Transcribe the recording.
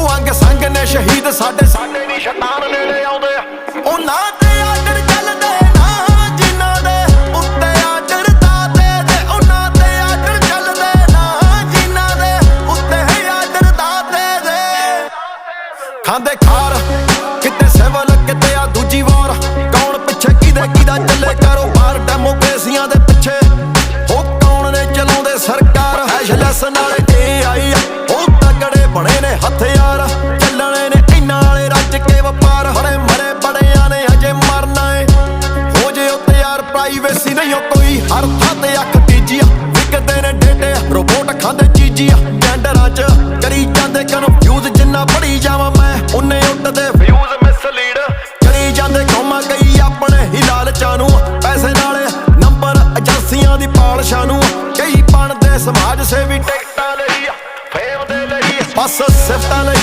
ਉਹ ਅੰਗ ਸੰਗ ਨੇ ਸ਼ਹੀਦ ਸਾਡੇ ਸਾਡੇ ਨਹੀਂ ਸ਼ੈਤਾਨ ਨੇੜੇ ਆਉਂਦੇ ਉਹਨਾਂ ਤੇ ਆਰਡਰ ਚੱਲਦੇ ਨਾ ਜਿਨ੍ਹਾਂ ਦੇ ਉੱਤੇ ਆਰਡਰ ਦਾਦੇ ਦੇ ਉਹਨਾਂ ਤੇ ਆਰਡਰ ਚੱਲਦੇ ਨਾ ਜਿਨ੍ਹਾਂ ਦੇ ਉੱਤੇ ਆਰਡਰ ਦਾਦੇ ਦੇ ਖਾਂਦੇ ਖਾਰ ਕਿਤੇ ਸਿਵਲ ਕਿਤੇ ਆ ਦੂਜੀ ਵਾਰ। ਕੌਣ ਪਿੱਛੇ ਕਿਹਦੇ ਕਿਹਦਾ ਚੱਲੇ ਕਾਰੋਬਾਰ ਡੈਮੋਕ੍ਰੇਸੀਆਂ ਦੇ ਪਿੱਛੇ? ਉਹ ਕੌਣ ਨੇ ਚਲਾਉਂਦੇ ਸਰਕਾਰ? ਐਸ਼ਲੈਸ ਨਾਲੇ ਏ ਆਈ ਪ੍ਰਾਈਵੇਸੀ ਨਹੀਂ ਓ ਕੋਈ ਹਰ ਥਾਂ ਤੇ ਅੱਖ ਤੀਜੀ ਵਿਕਦੇ ਨੇ ਡੇਟੇ ਰੋਬੋਟ ਖਾਂਦੇ ਚੀਜੀ ਟੈਂਡਰਾਂ 'ਚ ਕਰੀ ਜਾਂਦੇ ਕਨਫਿਊਜ਼ ਜਿੰਨਾ ਪੜੀ ਜਾਵਾਂ ਮੈਂ ਉਹਨੇ ਉੱਡਦੇ ਫਿਊਜ਼ ਮਿਸਲੀਡ ਕਰੀ ਜਾਂਦੇ ਕੌਮਾਂ ਗਈ ਆਪਣੇ ਹੀ ਲਾਲਚਾਂ ਨੂੰ। ਪੈਸੇ ਨਾਲੇ ਨੰਬਰ ਏਜੰਸੀਆਂ ਦੀ ਪਾਲਸ਼ਾਂ ਨੂੰ। ਕਈ ਬਣਦੇ ਸਮਾਜ ਸੇਵੀ ਟਿਕਟਾਂ ਲਈ ਫੇਮ ਦੇ ਲਈ, ਬਸ ਸਿਫਤਾਂ ਲਈ।